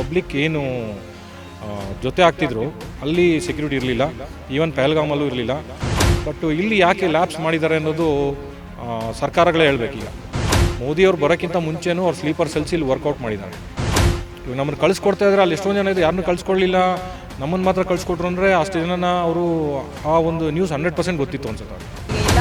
Public ಏನು ಜೊತೆ ಆಗ್ತಿದ್ರು, ಅಲ್ಲಿ ಸೆಕ್ಯೂರಿಟಿ ಇರಲಿಲ್ಲ ಈವನ್ ಪಹಲ್ಗಾಮಲ್ಲೂ ಇರಲಿಲ್ಲ. ಬಟ್ ಇಲ್ಲಿ ಯಾಕೆ ಲ್ಯಾಬ್ಸ್ ಮಾಡಿದ್ದಾರೆ ಅನ್ನೋದು ಸರ್ಕಾರಗಳೇ ಹೇಳಬೇಕೀಗ. ಮೋದಿಯವ್ರು ಬರೋಕ್ಕಿಂತ ಮುಂಚೆನೂ ಅವ್ರು ಸ್ಲೀಪರ್ ಸೆಲ್ಸ್ ಇಲ್ಲಿ ವರ್ಕೌಟ್ ಮಾಡಿದ್ದಾರೆ. ಇವಾಗ ನಮ್ಮನ್ನು ಕಳಿಸ್ಕೊಡ್ತಾ ಇದ್ರೆ ಅಲ್ಲಿ ಎಷ್ಟೊಂದು ಜನ ಇದೆ ಯಾರನ್ನೂ ಕಳಿಸ್ಕೊಡ್ಲಿಲ್ಲ. ನಮ್ಮನ್ನು ಮಾತ್ರ ಕಳಿಸ್ಕೊಟ್ರು ಅಂದರೆ ಅಷ್ಟು ಜನನ ಅವರು ಆ ಒಂದು ನ್ಯೂಸ್ ಹಂಡ್ರೆಡ್ ಪರ್ಸೆಂಟ್ ಗೊತ್ತಿತ್ತು ಅನ್ಸುತ್ತೆ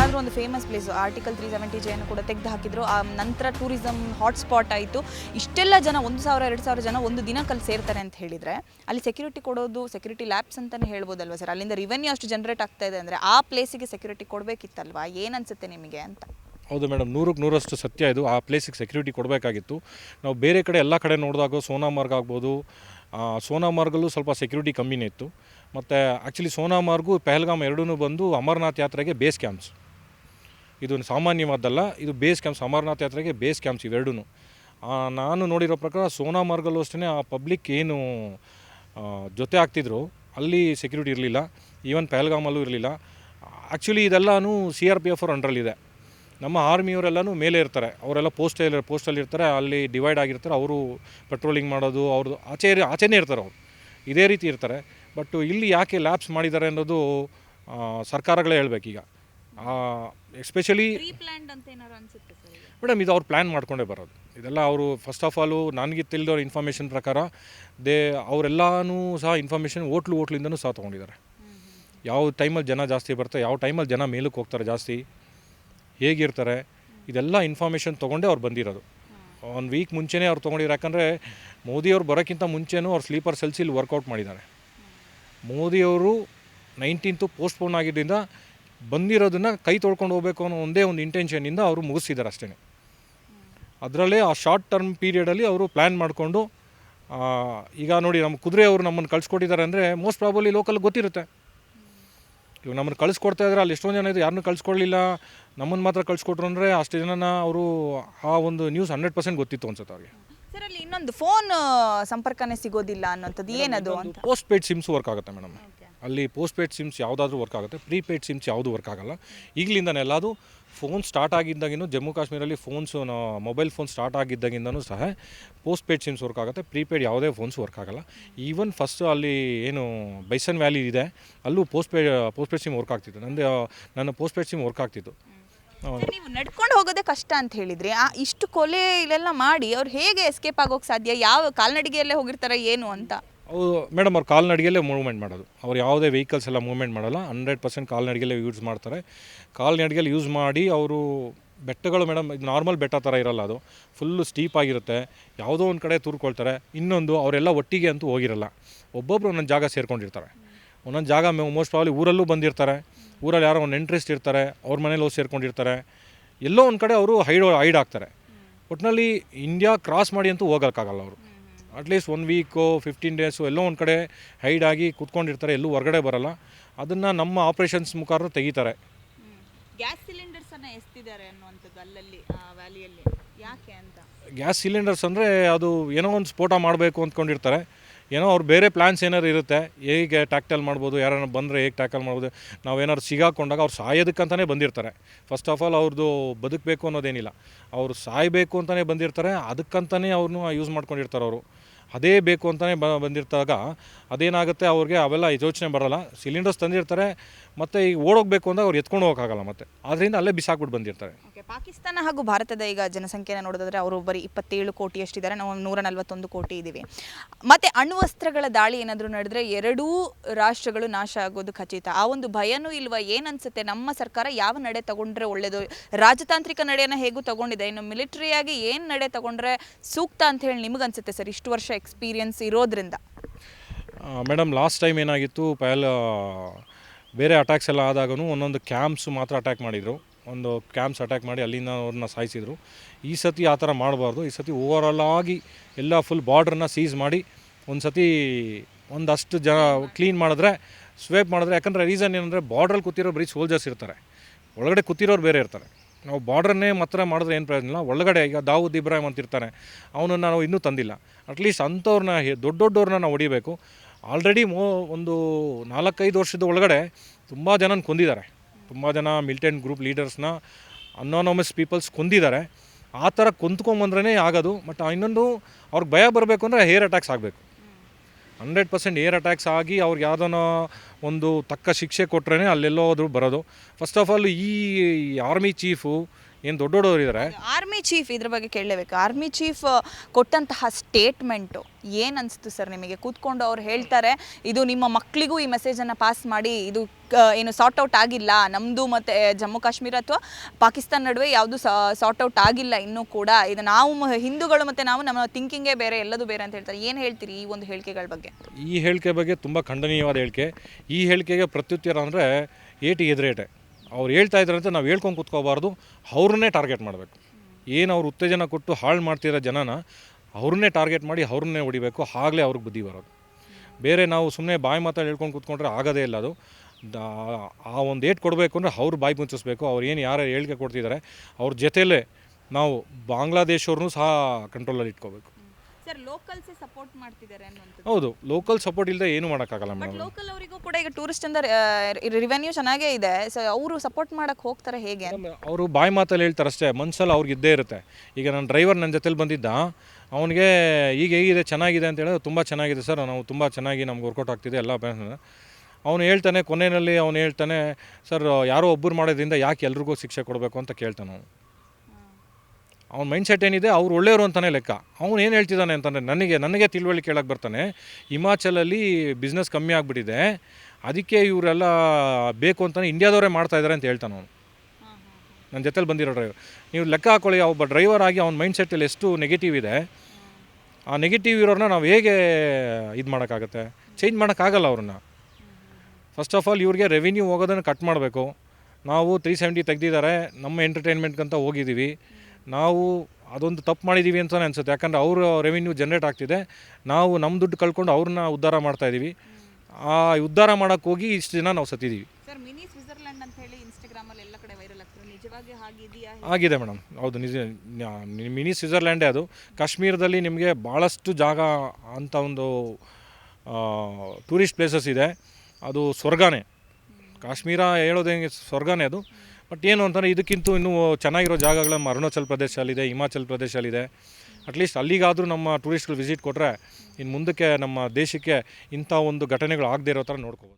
ಎಲ್ಲಾದ್ರೂ ಒಂದು famous place article three seventy ಜೆಯನ್ನು ಕೂಡ ತೆಗೆದು ಹಾಕಿದ್ರು ಆ, ನಂತರ ಟೂರಿಸಮ್ ಹಾಟ್ಸ್ಪಾಟ್ ಆಯಿತು. ಇಷ್ಟೆಲ್ಲ ಜನ, ಒಂದು ಸಾವಿರ, ಎರಡು ಸಾವಿರ ಜನ ಒಂದು ದಿನಕ್ಕಲ್ಲಿ ಸೇರ್ತಾರೆ ಅಂತ ಹೇಳಿದರೆ, ಅಲ್ಲಿ ಸೆಕ್ಯೂರಿಟಿ ಕೊಡೋದು ಸೆಕ್ಯೂರಿಟಿ ಲ್ಯಾಬ್ಸ್ ಅಂತಲೇ ಹೇಳ್ಬೋದಲ್ವ ಸರ್ ಅಲ್ಲಿಂದ ರಿವೆನ್ಯೂ ಅಷ್ಟು ಜನರೇಟ್ ಆಗ್ತಾ ಇದೆ ಅಂದರೆ ಆ ಪ್ಲೇಸಿಗೆ ಸೆಕ್ಯೂರಿಟಿ ಕೊಡಬೇಕಿತ್ತಲ್ವಾ? ಏನನ್ಸುತ್ತೆ ನಿಮಗೆ ಅಂತ? ಹೌದು ಮೇಡಮ್ ನೂರಕ್ಕೆ ನೂರಷ್ಟು ಸತ್ಯ ಇದು. ಆ ಪ್ಲೇಸಿಗೆ ಸೆಕ್ಯೂರಿಟಿ ಕೊಡಬೇಕಾಗಿತ್ತು. ನಾವು ಬೇರೆ ಕಡೆ ಎಲ್ಲ ಕಡೆ ನೋಡಿದಾಗ ಸೋನಾಮಾರ್ಗ್ ಆಗ್ಬೋದು. ಸೋನಾಮಾರ್ಗಲ್ಲೂ ಸ್ವಲ್ಪ ಸೆಕ್ಯೂರಿಟಿ ಕಮ್ಮಿನೇ ಇತ್ತು. ಮತ್ತು ಆ್ಯಕ್ಚುಲಿ ಸೋನಾಮಾರ್ಗು, ಪೆಹಲ್ಗಾಮ್ ಎರಡೂ ಬಂದು ಅಮರನಾಥ್ ಯಾತ್ರೆಗೆ ಬೇಸ್ ಕ್ಯಾಂಪ್ಸ್ ಇದು ಸಾಮಾನ್ಯವಾದ್ದಲ್ಲ ಇದು ಬೇಸ್ ಕ್ಯಾಂಪ್ಸ್, ಅಮರನಾಥ ಯಾತ್ರೆಗೆ ಬೇಸ್ ಕ್ಯಾಂಪ್ಸ್ ಇವೆರಡೂ ನಾನು ನೋಡಿರೋ ಪ್ರಕಾರ ಸೋನಾಮಾರ್ಗಲ್ಲೂ ಅಷ್ಟೇ ಆ ಪಬ್ಲಿಕ್ ಏನು ಜೊತೆ ಆಗ್ತಿದ್ರು. ಅಲ್ಲಿ ಸೆಕ್ಯೂರಿಟಿ ಇರಲಿಲ್ಲ. ಈವನ್ ಪಹಲ್ಗಾಮಲ್ಲೂ ಇರಲಿಲ್ಲ. ಆ್ಯಕ್ಚುಲಿ ಇದೆಲ್ಲನೂ ಸಿ ಆರ್ ಪಿ ಎಫ್ ಅವ್ರ ಅಂಡ್ರಲ್ಲಿದೆ ನಮ್ಮ ಆರ್ಮಿಯವರೆಲ್ಲನೂ ಮೇಲೆ ಇರ್ತಾರೆ. ಅವರೆಲ್ಲ ಪೋಸ್ಟಲ್ಲಿ ಪೋಸ್ಟಲ್ಲಿ ಇರ್ತಾರೆ. ಅಲ್ಲಿ ಡಿವೈಡ್ ಆಗಿರ್ತಾರೆ. ಅವರು ಪೆಟ್ರೋಲಿಂಗ್ ಮಾಡೋದು, ಅವ್ರದ್ದು ಆಚೆ, ಆಚೆನೇ ಇರ್ತಾರೆ ಅವರು. ಇದೇ ರೀತಿ ಇರ್ತಾರೆ. ಬಟ್ ಇಲ್ಲಿ ಯಾಕೆ ಲ್ಯಾಬ್ಸ್ ಮಾಡಿದ್ದಾರೆ ಅನ್ನೋದು ಸರ್ಕಾರಗಳೇ ಹೇಳ್ಬೇಕೀಗ. ಎಸ್ಪೆಷಲಿ ಮೇಡಮ್ ಇದು ಅವ್ರು ಪ್ಲ್ಯಾನ್ ಮಾಡ್ಕೊಂಡೇ ಬರೋದು. ಇದೆಲ್ಲ ಅವರು ಫಸ್ಟ್ ಆಫ್ ಆಲು ನನಗೆ ತಿಳಿದವ್ರ ಇನ್ಫಾರ್ಮೇಷನ್ ಪ್ರಕಾರ ದೇ ಅವರೆಲ್ಲನೂ ಸಹ ಇನ್ಫಾರ್ಮೇಷನ್ ಓಟ್ಲು ಹೋಟ್ಲಿಂದನೂ ಸಹ ತೊಗೊಂಡಿದ್ದಾರೆ. ಯಾವ ಟೈಮಲ್ಲಿ ಜನ ಜಾಸ್ತಿ ಬರ್ತಾರೆ ಯಾವ ಟೈಮಲ್ಲಿ ಜನ ಮೇಲಕ್ಕೆ ಹೋಗ್ತಾರೆ ಜಾಸ್ತಿ ಹೇಗಿರ್ತಾರೆ ಇದೆಲ್ಲ ಇನ್ಫಾರ್ಮೇಷನ್ ತೊಗೊಂಡೇ ಅವ್ರು ಬಂದಿರೋದು. ಒಂದು ವೀಕ್ ಮುಂಚೆನೇ ಅವ್ರು ತೊಗೊಂಡಿದ್ರು ಯಾಕಂದರೆ ಮೋದಿಯವ್ರು ಬರೋಕ್ಕಿಂತ ಮುಂಚೆನೂ ಅವ್ರು ಸ್ಲೀಪರ್ ಸೆಲ್ಸಿಲ್ಲಿ ವರ್ಕೌಟ್ ಮಾಡಿದ್ದಾರೆ. ಮೋದಿಯವರು ನೈನ್ಟೀನ್ತು ಪೋಸ್ಟ್ಪೋನ್ ಆಗಿದ್ದರಿಂದ ಬಂದಿರೋದನ್ನು ಕೈ ತೊಳ್ಕೊಂಡು ಹೋಗಬೇಕು ಅನ್ನೋ ಒಂದೇ ಒಂದು ಇಂಟೆನ್ಷನಿಂದ ಅವರು ಮುಗಿಸಿದ್ದಾರೆ ಅಷ್ಟೇ ಅದರಲ್ಲೇ ಆ ಶಾರ್ಟ್ ಟರ್ಮ್ ಪೀರಿಯಡಲ್ಲಿ ಅವರು ಪ್ಲ್ಯಾನ್ ಮಾಡಿಕೊಂಡು ಈಗ ನೋಡಿ ನಮ್ಮ ಕುದುರೆ ಅವರು ನಮ್ಮನ್ನು ಕಳಿಸ್ಕೊಟ್ಟಿದ್ದಾರೆ ಅಂದರೆ ಮೋಸ್ಟ್ ಪ್ರಾಬಲಿ ಲೋಕಲ್ ಗೊತ್ತಿರುತ್ತೆ. ಇವಾಗ ನಮ್ಮನ್ನು ಕಳಿಸ್ಕೊಡ್ತಾ ಇದ್ರೆ ಅಲ್ಲಿ ಎಷ್ಟೊಂದು ಜನ ಇದೆ ಯಾರನ್ನೂ ಕಳಿಸ್ಕೊಡ್ಲಿಲ್ಲ. ನಮ್ಮನ್ನು ಮಾತ್ರ ಕಳಿಸ್ಕೊಟ್ರು ಅಂದರೆ ಅಷ್ಟು ಜನನ ಅವರು ಆ ಒಂದು ನ್ಯೂಸ್ ಹಂಡ್ರೆಡ್ ಪರ್ಸೆಂಟ್ ಗೊತ್ತಿತ್ತು ಅನ್ಸುತ್ತೆ ಅವ್ರಿಗೆ. ಸರ್ ಅಲ್ಲಿ ಇನ್ನೊಂದು ಫೋನ್ ಸಂಪರ್ಕನೇ ಸಿಗೋದಿಲ್ಲ ಅನ್ನೋಂಥದ್ದು ಏನದು ಪೋಸ್ಟ್ ಪೇಯ್ಡ್ ಸಿಮ್ಸ್ ವರ್ಕ್ ಆಗುತ್ತೆ ಮೇಡಮ್. ಅಲ್ಲಿ ಪೋಸ್ಟ್ ಪೇಯ್ಡ್ ಸಿಮ್ಸ್ ಯಾವುದಾದ್ರೂ ವರ್ಕ್ ಆಗುತ್ತೆ. ಪ್ರೀಪೇಯ್ಡ್ ಸಿಮ್ಸ್ ಯಾವುದೂ ವರ್ಕ್ ಆಗಲ್ಲ. ಈಗಲಿಂದನೇ ಫೋನ್ ಸ್ಟಾರ್ಟ್ ಆಗಿದ್ದಾಗಿನೂ ಜಮ್ಮು ಕಾಶ್ಮೀರಲ್ಲಿ ಫೋನ್ಸು ಮೊಬೈಲ್ ಫೋನ್ ಸ್ಟಾರ್ಟ್ ಆಗಿದ್ದಾಗಿಂದನೂ ಸಹ ಪೋಸ್ಟ್ ಪೇಯ್ಡ್ ಸಿಮ್ಸ್ ವರ್ಕ್ ಆಗುತ್ತೆ. ಪ್ರೀಪೇಯ್ಡ್ ಯಾವುದೇ ಫೋನ್ಸ್ ವರ್ಕ್ ಆಗಲ್ಲ. ಈವನ್ ಫಸ್ಟ್ ಅಲ್ಲಿ ಏನು ಬೈಸನ್ ವ್ಯಾಲಿ ಇದೆ, ಅಲ್ಲೂ post paid post paid sim work ಆಗ್ತಿತ್ತು. ನಂದು, ನನ್ನ ಪೋಸ್ಟ್ ಪೇಯ್ಡ್ ಸಿಮ್ ವರ್ಕ್ ಆಗ್ತಿತ್ತು ನೀವು ನಡ್ಕೊಂಡು ಹೋಗೋದೇ ಕಷ್ಟ ಅಂತ ಹೇಳಿದ್ರಿ. ಆ, ಇಷ್ಟು ಕೊಲೆ ಇಲ್ಲೆಲ್ಲ ಮಾಡಿ ಅವ್ರು ಹೇಗೆ ಎಸ್ಕೇಪ್ ಆಗೋಕೆ ಸಾಧ್ಯ? ಯಾವ ಕಾಲ್ನಡಿಗೆಯಲ್ಲೇ ಹೋಗಿರ್ತಾರೆ ಏನು ಅಂತ? ಅವು ಮೇಡಮ್ ಅವ್ರು ಕಾಲ್ನಡಿಗೆಲ್ಲೇ ಮೂವ್ಮೆಂಟ್ ಮಾಡೋದು. ಅವ್ರು ಯಾವುದೇ ವೆಹಿಕಲ್ಸ್ ಎಲ್ಲ ಮೂವ್ಮೆಂಟ್ ಮಾಡಲ್ಲ. ಹಂಡ್ರೆಡ್ ಪರ್ಸೆಂಟ್ ಕಾಲ್ನಡಿಗೆಲ್ಲೇ ಯೂಸ್ ಮಾಡ್ತಾರೆ. ಕಾಲ್ನಡಿಗೆಲ್ಲಿ ಯೂಸ್ ಮಾಡಿ ಅವರು ಬೆಟ್ಟಗಳು ಮೇಡಮ್, ಇದು ನಾರ್ಮಲ್ ಬೆಟ್ಟ ಥರ ಇರಲ್ಲ ಅದು. ಫುಲ್ಲು ಸ್ಟೀಪ್ ಆಗಿರುತ್ತೆ. ಯಾವುದೋ ಒಂದು ಕಡೆ ತೂರ್ಕೊಳ್ತಾರೆ. ಇನ್ನೊಂದು ಅವರೆಲ್ಲ ಒಟ್ಟಿಗೆ ಅಂತೂ ಹೋಗಿರಲ್ಲ. ಒಬ್ಬೊಬ್ರು ಒಂದೊಂದು ಜಾಗ ಸೇರ್ಕೊಂಡಿರ್ತಾರೆ. ಒಂದೊಂದು ಜಾಗ ಮೋಸ್ಟ್ ಪ್ರಾಬ್ಲಿ ಊರಲ್ಲೂ ಬಂದಿರ್ತಾರೆ. ಊರಲ್ಲಿ ಯಾರೋ ಒಂದು ಇಂಟ್ರೆಸ್ಟ್ ಇರ್ತಾರೆ. ಅವ್ರ ಮನೇಲಿ ಹೋಗಿ ಸೇರ್ಕೊಂಡಿರ್ತಾರೆ. ಎಲ್ಲೋ ಒಂದು ಕಡೆ ಅವರು ಹೈಡ್ ಹೈಡ್ ಆಗ್ತಾರೆ. ಒಟ್ಟಿನಲ್ಲಿ ಇಂಡಿಯಾ ಕ್ರಾಸ್ ಮಾಡಿ ಅಂತೂ ಹೋಗೋಕ್ಕಾಗಲ್ಲ ಅವರು. At least one week fifteen days ಎಲ್ಲೋ ಒಂದು ಕಡೆ ಹೈಡ್ ಆಗಿ ಕೂತ್ಕೊಂಡಿರ್ತಾರೆ ಎಲ್ಲೂ ಹೊರಗಡೆ ಬರಲ್ಲ. ಅದನ್ನು ನಮ್ಮ ಆಪ್ರೇಷನ್ಸ್ ಮುಖಾಂತರ ತೆಗಿತಾರೆ. ಗ್ಯಾಸ್ ಸಿಲಿಂಡರ್ಸ್ ಅನ್ನು ಎಸ್ತಿದ್ದಾರೆ ಅನ್ನುವಂಥದ್ದು ಅಲ್ಲಲ್ಲಿ ವ್ಯಾಲಿಯಲ್ಲಿ ಯಾಕೆ ಅಂತ? ಗ್ಯಾಸ್ ಸಿಲಿಂಡರ್ಸ್ ಅಂದರೆ ಅದು ಏನೋ ಒಂದು ಸ್ಫೋಟ ಮಾಡಬೇಕು ಅಂದ್ಕೊಂಡಿರ್ತಾರೆ. ಏನೋ ಅವ್ರು ಬೇರೆ ಪ್ಲ್ಯಾನ್ಸ್ ಏನಾರು ಇರುತ್ತೆ, ಹೇಗೆ ಟ್ಯಾಕ್ಟಲ್ ಮಾಡ್ಬೋದು, ಯಾರನ್ನ ಬಂದರೆ ಹೇಗೆ ಟ್ಯಾಕಲ್ ಮಾಡ್ಬೋದು, ನಾವೇನಾದ್ರು ಸಿಗಾಕೊಂಡಾಗ ಅವ್ರು ಸಾಯೋದಕ್ಕಂತಲೇ ಬಂದಿರ್ತಾರೆ. ಫಸ್ಟ್ ಆಫ್ ಆಲ್ ಅವ್ರದ್ದು ಬದುಕಬೇಕು ಅನ್ನೋದೇನಿಲ್ಲ. ಅವರು ಸಾಯಬೇಕು ಅಂತಲೇ ಬಂದಿರ್ತಾರೆ ಅದಕ್ಕಂತಲೇ ಅವ್ರನ್ನೂ ಯೂಸ್ ಮಾಡ್ಕೊಂಡಿರ್ತಾರೆ ಅವರು. ಅದೇ ಬೇಕು ಅಂತಲೇ ಬ, ಬಂದಿರ್ತಾಗ ಅದೇನಾಗುತ್ತೆ, ಅವ್ರಿಗೆ ಅವೆಲ್ಲ ಯೋಚನೆ ಬರೋಲ್ಲ. ಸಿಲಿಂಡರ್ಸ್ ತಂದಿರ್ತಾರೆ, ಮತ್ತು ಈಗ ಓಡೋಗಬೇಕು ಅಂದಾಗ ಅವ್ರು ಎತ್ಕೊಂಡು ಹೋಗೋಕ್ಕಾಗಲ್ಲ ಮತ್ತೆ. ಆದ್ದರಿಂದ ಅಲ್ಲೇ ಬಿಸಾಕ್ಬಿಟ್ಟು ಬಂದಿರ್ತಾರೆ. ಓಕೆ, ಪಾಕಿಸ್ತಾನ ಹಾಗೂ ಭಾರತದ ಈಗ ಜನಸಂಖ್ಯೆನ ನೋಡೋದಾದ್ರೆ ಅವರು ಬರೀ ಇಪ್ಪತ್ತೇಳು ಕೋಟಿ ಅಷ್ಟಿದ್ದಾರೆ ನಾವು ನೂರ ನಲವತ್ತೊಂದು ಕೋಟಿ ಇದ್ದೀವಿ ಮತ್ತೆ ಅಣ್ವಸ್ತ್ರಗಳ ದಾಳಿ ಏನಾದರೂ ನಡೆದರೆ ಎರಡೂ ರಾಷ್ಟ್ರಗಳು ನಾಶ ಆಗೋದು ಖಚಿತ. ಆ ಒಂದು ಭಯನೂ ಇಲ್ವಾ? ಏನನ್ಸುತ್ತೆ ನಮ್ಮ ಸರ್ಕಾರ ಯಾವ ನಡೆ ತಗೊಂಡ್ರೆ ಒಳ್ಳೆಯದು ರಾಜತಾಂತ್ರಿಕ ನಡೆಯನ್ನು ಹೇಗೂ ತಗೊಂಡಿದೆ? ಇನ್ನು ಮಿಲಿಟರಿಯಾಗಿ ಏನು ನಡೆ ತಗೊಂಡ್ರೆ ಸೂಕ್ತ ಅಂತ ಹೇಳಿ ನಿಮಗನ್ಸುತ್ತೆ ಸರ್ ಇಷ್ಟು ವರ್ಷ ಎಕ್ಸ್ಪೀರಿಯನ್ಸ್ ಇರೋದ್ರಿಂದ? ಮೇಡಮ್, ಲಾಸ್ಟ್ ಟೈಮ್ ಏನಾಗಿತ್ತು, ಪಹಲ್ ಬೇರೆ ಅಟ್ಯಾಕ್ಸ್ ಎಲ್ಲ ಆದಾಗೂ ಒಂದೊಂದು ಕ್ಯಾಂಪ್ಸ್ ಮಾತ್ರ ಅಟ್ಯಾಕ್ ಮಾಡಿದರು. ಒಂದು ಕ್ಯಾಂಪ್ಸ್ ಅಟ್ಯಾಕ್ ಮಾಡಿ ಅಲ್ಲಿಂದ ಅವ್ರನ್ನ ಸಾಯಿಸಿದರು. ಈ ಸತಿ ಆ ಥರ ಮಾಡಬಾರ್ದು. ಈ ಸತಿ ಓವರಾಲ್ ಆಗಿ ಎಲ್ಲ ಫುಲ್ ಬಾರ್ಡ್ರನ್ನ ಸೀಸ್ ಮಾಡಿ ಒಂದು ಸತಿ ಒಂದಷ್ಟು ಜನ ಕ್ಲೀನ್ ಮಾಡಿದ್ರೆ ಸ್ವೇಪ್ ಮಾಡಿದ್ರೆ, ಯಾಕಂದರೆ ರೀಸನ್ ಏನಂದರೆ ಬಾರ್ಡ್ರಲ್ಲಿ ಕೂತಿರೋ ಬರೀ ಸೋಲ್ಜರ್ಸ್ ಇರ್ತಾರೆ. ಒಳಗಡೆ ಕೂತಿರೋರು ಬೇರೆ ಇರ್ತಾರೆ. ನಾವು ಬಾರ್ಡ್ರನ್ನೇ ಮಾತ್ರ ಮಾಡಿದ್ರೆ ಏನು ಪ್ರಯೋಜನ ಇಲ್ಲ. ಒಳಗಡೆ ಈಗ ದಾವೂದ್ ಇಬ್ರಾಹಿಂ ಅಂತ ಇರ್ತಾನೆ, ಅವನನ್ನು ನಾವು ಇನ್ನೂ ತಂದಿಲ್ಲ. ಅಟ್ಲೀಸ್ಟ್ ಅಂಥವ್ರನ್ನ, ದೊಡ್ಡ ದೊಡ್ಡವ್ರನ್ನ ನಾವು ಹೊಡಿಬೇಕು. ಆಲ್ರೆಡಿ ಮೋ ಒಂದು ನಾಲ್ಕೈದು ವರ್ಷದ ಒಳಗಡೆ ತುಂಬ ಜನನ ಕೊಂದಿದ್ದಾರೆ. ತುಂಬ ಜನ ಮಿಲಿಟೆಂಟ್ ಗ್ರೂಪ್ ಲೀಡರ್ಸ್ನ ಅನಾನಮಸ್ ಪೀಪಲ್ಸ್ ಕೊಂದಿದ್ದಾರೆ. ಆ ಥರ ಕುಂತ್ಕೊಂಬಂದ್ರೇ ಆಗೋದು ಬಟ್ ಇನ್ನೊಂದು ಅವ್ರಿಗೆ ಭಯ ಬರಬೇಕು ಅಂದರೆ ಏರ್ ಅಟ್ಯಾಕ್ಸ್ ಆಗಬೇಕು. ಹಂಡ್ರೆಡ್ ಪರ್ಸೆಂಟ್ ಏರ್ ಅಟ್ಯಾಕ್ಸ್ ಆಗಿ ಅವ್ರಿಗೆ ಯಾವುದೋ ಒಂದು ತಕ್ಕ ಶಿಕ್ಷೆ ಕೊಟ್ರೇ ಅಲ್ಲೆಲ್ಲೋ ಆದರೂ ಬರೋದು. ಫಸ್ಟ್ ಆಫ್ ಆಲ್ ಈ ಆರ್ಮಿ ಚೀಫು ಏನು ದೊಡ್ಡ ದೊಡ್ಡವರು ಇದ್ದಾರೆ ಆರ್ಮಿ ಚೀಫ್ ಇದ್ರ ಬಗ್ಗೆ ಕೇಳಲೇಬೇಕು. ಆರ್ಮಿ ಚೀಫ್ ಕೊಟ್ಟಂತಹ ಸ್ಟೇಟ್ಮೆಂಟು ಏನು ಅನಿಸ್ತು ಸರ್ ನಿಮಗೆ? ಕೂತ್ಕೊಂಡು ಅವ್ರು ಹೇಳ್ತಾರೆ ಇದು ನಿಮ್ಮ ಮಕ್ಕಳಿಗೂ ಈ ಮೆಸೇಜನ್ನು ಪಾಸ್ ಮಾಡಿ ಇದು ಏನು ಸಾರ್ಟ್ ಔಟ್ ಆಗಿಲ್ಲ. ನಮ್ಮದು ಮತ್ತು ಜಮ್ಮು ಕಾಶ್ಮೀರ ಅಥವಾ ಪಾಕಿಸ್ತಾನ ನಡುವೆ ಯಾವುದು ಸಾರ್ಟ್ ಔಟ್ ಆಗಿಲ್ಲ ಇನ್ನೂ ಕೂಡ. ಇದು ನಾವು ಹಿಂದೂಗಳು ಮತ್ತು ನಾವು ನಮ್ಮ ಥಿಂಕಿಂಗೇ ಬೇರೆ ಎಲ್ಲದೂ ಬೇರೆ ಅಂತ ಹೇಳ್ತಾರೆ. ಏನು ಹೇಳ್ತೀರಿ ಈ ಒಂದು ಹೇಳಿಕೆಗಳ ಬಗ್ಗೆ? ಈ ಹೇಳಿಕೆ ಬಗ್ಗೆ ತುಂಬ ಖಂಡನೀಯವಾದ ಹೇಳಿಕೆ. ಈ ಹೇಳಿಕೆಗೆ ಪ್ರತ್ಯುತ್ತರ ಅಂದರೆ ಏಟಿಗೆ ಎದುರೇಟೆ. ಅವ್ರು ಹೇಳ್ತಾ ಇದ್ದಾರೆ ಅಂತ ನಾವು ಹೇಳ್ಕೊಂಡು ಕೂತ್ಕೋಬಾರ್ದು. ಅವ್ರನ್ನೇ ಟಾರ್ಗೆಟ್ ಮಾಡಬೇಕು. ಏನು ಅವ್ರು ಉತ್ತೇಜನ ಕೊಟ್ಟು ಹಾಳು ಮಾಡ್ತಿರೋ ಜನನ ಅವ್ರನ್ನೇ ಟಾರ್ಗೆಟ್ ಮಾಡಿ ಅವ್ರನ್ನೇ ಹೊಡಿಬೇಕು. ಆಗಲೇ ಅವ್ರಿಗೆ ಬುದ್ಧಿ ಬರೋದು. ಬೇರೆ ನಾವು ಸುಮ್ಮನೆ ಬಾಯಿ ಮಾತಾಡಿ ಹೇಳ್ಕೊಂಡು ಕೂತ್ಕೊಂಡ್ರೆ ಆಗೋದೇ ಇಲ್ಲ ಅದು. ಆ ಒಂದು ಏಟ್ ಕೊಡಬೇಕು ಅಂದರೆ ಅವ್ರು ಬಾಯಿ ಮುಚ್ಚಿಸ್ಬೇಕು. ಅವ್ರು ಏನು ಯಾರು ಹೇಳಿಕೆ ಕೊಡ್ತಿದ್ದಾರೆ ಅವ್ರ ಜೊತೆಯಲ್ಲೇ ನಾವು ಬಾಂಗ್ಲಾದೇಶವ್ರನ್ನೂ ಸಹ ಕಂಟ್ರೋಲಲ್ಲಿ ಇಟ್ಕೋಬೇಕು. ಸರ್ ಲೋಕಲ್ಸೇ ಸಪೋರ್ಟ್ ಮಾಡ್ತಿದ್ದಾರೆ ಅನ್ನುವಂಥದ್ದು. ಹೌದು ಲೋಕಲ್ ಸಪೋರ್ಟ್ ಇಲ್ಲದೆ ಏನು ಮಾಡೋಕ್ಕಾಗಲ್ಲ ಬಟ್ ಮೇಡಮ್ ಲೋಕಲ್ ಅವರಿಗೂ ಕೂಡ ಈಗ ಟೂರಿಸ್ಟ್ ಅಂದ ರಿವೆನ್ಯೂ ಚೆನ್ನಾಗೇ ಇದೆ. ಸೊ ಅವರು ಸಪೋರ್ಟ್ ಮಾಡಕ್ಕೆ ಹೋಗ್ತಾರೆ ಹೇಗೆ? ಅಂತ ಅವರು ಬಾಯಿ ಮಾತಲ್ಲಿ ಹೇಳ್ತಾರೆ ಅಷ್ಟೇ ಮನ್ಸಲ್ಲಿ ಅವ್ರಿಗೆ ಇದ್ದೇ ಇರುತ್ತೆ. ಈಗ ನನ್ನ ಡ್ರೈವರ್ ನನ್ನ ಜೊತೆಲಿ ಬಂದಿದ್ದ ಅವನಿಗೆ ಈಗ ಹೇಗಿದೆ ಚೆನ್ನಾಗಿದೆ ಅಂತ ಹೇಳಿದ್ರೆ ತುಂಬ ಚೆನ್ನಾಗಿದೆ ಸರ್ ನಾವು ತುಂಬ ಚೆನ್ನಾಗಿ ನಮ್ಗೆ ವರ್ಕೌಟ್ ಆಗ್ತಿದೆ ಎಲ್ಲ ಅವನು ಹೇಳ್ತಾನೆ ಕೊನೆಯಲ್ಲಿ ಅವನು ಹೇಳ್ತಾನೆ ಸರ್ ಯಾರೋ ಒಬ್ಬರು ಮಾಡೋದ್ರಿಂದ ಯಾಕೆ ಎಲ್ರಿಗೂ ಶಿಕ್ಷೆ ಕೊಡಬೇಕು? ಅಂತ ಕೇಳ್ತಾನೆ ಅವನು ಅವ್ನ ಮೈಂಡ್ಸೆಟ್ ಏನಿದೆ, ಅವ್ರು ಒಳ್ಳೆಯವರು ಅಂತಲೇ ಲೆಕ್ಕ. ಅವ್ನು ಏನು ಹೇಳ್ತಿದ್ದಾನೆ ಅಂತಂದರೆ, ನನಗೆ ನನಗೆ ತಿಳುವಳಿ ಕೇಳಕ್ಕೆ ಬರ್ತಾನೆ. ಹಿಮಾಚಲಲ್ಲಿ ಬಿಸ್ನೆಸ್ ಕಮ್ಮಿ ಆಗಿಬಿಟ್ಟಿದೆ. ಅದಕ್ಕೆ ಇವರೆಲ್ಲ ಬೇಕು ಅಂತಲೇ ಇಂಡಿಯಾದವರೇ ಮಾಡ್ತಾ ಇದ್ದಾರೆ ಅಂತ ಹೇಳ್ತಾನೆ ಅವನು. ನನ್ನ ಜೊತೆಲಿ ಬಂದಿರೋ ಡ್ರೈವರ್ ನೀವು ಲೆಕ್ಕ ಹಾಕೊಳ್ಳಿ ಒಬ್ಬ ಡ್ರೈವರ್ ಆಗಿ ಅವ್ನ ಮೈಂಡ್ಸೆಟ್ಟಲ್ಲಿ ಎಷ್ಟು ನೆಗೆಟಿವ್ ಇದೆ. ಆ ನೆಗೆಟಿವ್ ಇರೋರನ್ನ ನಾವು ಹೇಗೆ ಇದು ಮಾಡೋಕ್ಕಾಗತ್ತೆ? ಚೇಂಜ್ ಮಾಡೋಕ್ಕಾಗಲ್ಲ ಅವ್ರನ್ನ. ಫಸ್ಟ್ ಆಫ್ ಆಲ್ ಇವ್ರಿಗೆ ರೆವಿನ್ಯೂ ಹೋಗೋದನ್ನು ಕಟ್ ಮಾಡಬೇಕು. ನಾವು ತ್ರೀ ಸೆವೆಂಟಿ ತೆಗ್ದಿದ್ದಾರೆ, ನಮ್ಮ ಎಂಟರ್ಟೈನ್ಮೆಂಟ್ಗಂತ ಹೋಗಿದ್ದೀವಿ ನಾವು ಅದೊಂದು ತಪ್ಪು ಮಾಡಿದ್ದೀವಿ ಅಂತಲೇ ಅನಿಸುತ್ತೆ. ಯಾಕಂದರೆ ಅವರು ರೆವಿನ್ಯೂ ಜನ್ರೇಟ್ ಆಗ್ತಿದೆ. ನಾವು ನಮ್ಮ ದುಡ್ಡು ಕಳ್ಕೊಂಡು ಅವ್ರನ್ನ ಉದ್ಧಾರ ಮಾಡ್ತಾ ಇದ್ದೀವಿ ಆ ಉದ್ಧಾರ ಮಾಡೋಕ್ಕೆ ಹೋಗಿ ಇಷ್ಟು ದಿನ ನಾವು ಸತ್ತಿದ್ದೀವಿ ಸರ್ ಮಿನಿ ಸ್ವಿಟ್ಜರ್ಲೆಂಡ್ ಅಂತ ಹೇಳಿ ಇನ್ಸ್ಟಾಗ್ರಾಮಲ್ಲಿ ಎಲ್ಲ ಕಡೆ ವೈರಲ್ ಆಗ್ತದೆ. ನಿಜವಾಗಿ ಹಾಗಿದೆಯಾ ಆಗಿದೆ ಮೇಡಮ್ ಹೌದು ನಿಜ. ಮಿನಿ ಸ್ವಿಟ್ಜರ್ಲ್ಯಾಂಡೇ ಅದು. ಕಾಶ್ಮೀರದಲ್ಲಿ ನಿಮಗೆ ಭಾಳಷ್ಟು ಜಾಗ ಅಂತ ಒಂದು ಟೂರಿಸ್ಟ್ ಪ್ಲೇಸಸ್ ಇದೆ. ಅದು ಸ್ವರ್ಗನೇ. ಕಾಶ್ಮೀರ ಹೇಳೋದು ಹೆಂಗೆ ಸ್ವರ್ಗನೇ ಅದು. ಬಟ್ ಏನು ಅಂತಂದರೆ ಇದಕ್ಕಿಂತ ಇನ್ನೂ ಚೆನ್ನಾಗಿರೋ ಜಾಗಗಳು ನಮ್ಮ ಅರುಣಾಚಲ್ ಪ್ರದೇಶಲ್ಲಿದೆ ಹಿಮಾಚಲ್ ಪ್ರದೇಶಲ್ಲಿದೆ ಅಟ್ಲೀಸ್ಟ್ ಅಲ್ಲಿಗಾದರೂ ನಮ್ಮ ಟೂರಿಸ್ಟ್ಗಳು ವಿಸಿಟ್ ಕೊಟ್ಟರೆ ಇನ್ನು ಮುಂದಕ್ಕೆ ನಮ್ಮ ದೇಶಕ್ಕೆ ಇಂಥ ಒಂದು ಘಟನೆಗಳು ಆಗದೇ ಇರೋ ಥರ ನೋಡ್ಕೋಬೋದು.